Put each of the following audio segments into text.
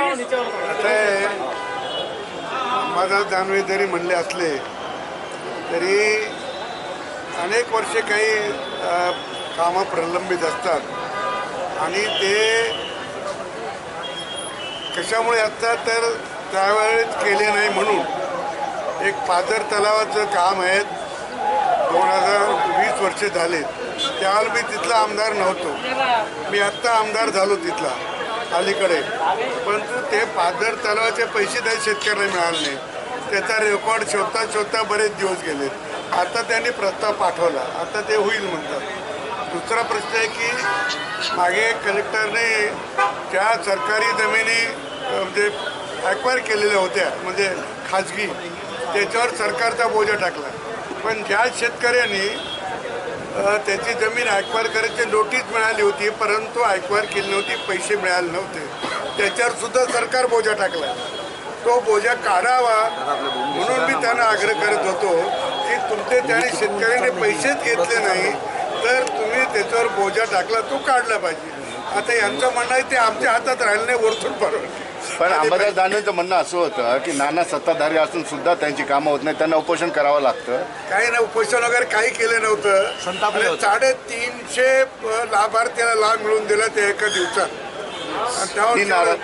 आता अंबादास दानवे जरी म्हणले असले तरी अनेक वर्षे काही कामं प्रलंबित असतात. आणि ते कशामुळे असतात तर त्यावेळेस केले नाही म्हणून. एक पाझर तलावाचं काम आहे. दोन हजार वीस वर्षे झाले. त्यावेळेला मी तिथला आमदार नव्हतो. मी आत्ता आमदार झालो तिथला. अलीकडे. परंतु ते पादर तलावाचे पैसे त्या शेतकऱ्यांना मिळाले नाही. त्याचा रेकॉर्ड शोधता शोधता बरेच दिवस गेले. आता त्यांनी प्रस्ताव पाठवला. आता ते होईल म्हणतात. दुसरा प्रश्न आहे की मागे कलेक्टरने ज्या सरकारी जमिनी म्हणजे ॲक्वायर केलेल्या होत्या म्हणजे खाजगी त्याच्यावर सरकारचा बोजा टाकला. पण ज्या शेतकऱ्यांनी त्याची जमीन ॲक्वायर करायची नोटीस मिळाली होती परंतु ॲक्वायर केली नव्हती पैसे मिळाले नव्हते. त्याच्यावर सुद्धा सरकार बोजा टाकला तो बोजा काढावा म्हणून मी त्यांना आग्रह करत होतो की तुमचे त्याने शेतकऱ्यांनी पैसेच घेतले नाही तर तुम्ही त्याच्यावर बोजा टाकला तो काढला पाहिजे. आता यांचं म्हणणं आहे ते आमच्या हातात राहिलं नाही वरतून परवानगी पण अंबादास दानवेंचं म्हणणं असं होतं की नाना सत्ताधारी असून सुद्धा त्यांची कामं होत नाही त्यांना उपोषण करावं लागतं. काही नाही उपोषण वगैरे काही केलं नव्हतं. आणि साडेतीनशे अ, लाभार्थ्याला लाभ मिळून दिला ते एका दिवसात. आणि त्यावर.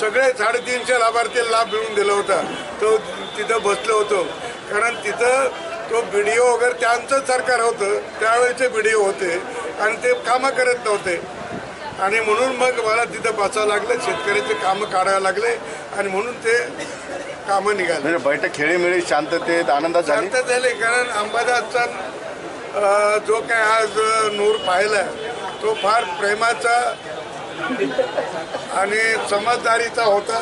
सगळे साडेतीनशे लाभार्थ्याला लाभ मिळून दिला होता. तो तिथं बसलो होतो. कारण तिथं तो व्हिडिओ वगैरे त्यांचं सरकार होतं. त्यावेळेचे व्हिडिओ होते. आणि ते कामं करत नव्हते. आणि म्हणून मग मला तिथं बसावं लागलं शेतकऱ्याचे कामं काढायला लागले आणि म्हणून ते कामं निघाले. म्हणजे बैठक खेळीमेळी शांततेत आनंदात झाली? शांत झाले कारण अंबादासचा जो काय आज नूर पाहिला तो फार प्रेमाचा आणि समजदारीचा होता.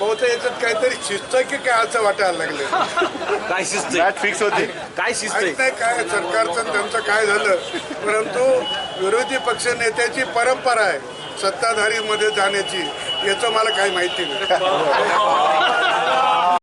बहुतेक याच्यात काहीतरी शिस्त की काय असं वाटायला लागले. काय शिस्त आहे? मॅच फिक्स होती. काय शिस्त आहे? माहीत नाही काय सरकारचं आणि त्यांचं काय झालं? परंतु विरोधी पक्ष नेत्याची परंपरा आहे सत्ताधारीमध्ये जाण्याची. याचं मला काही माहिती नाही.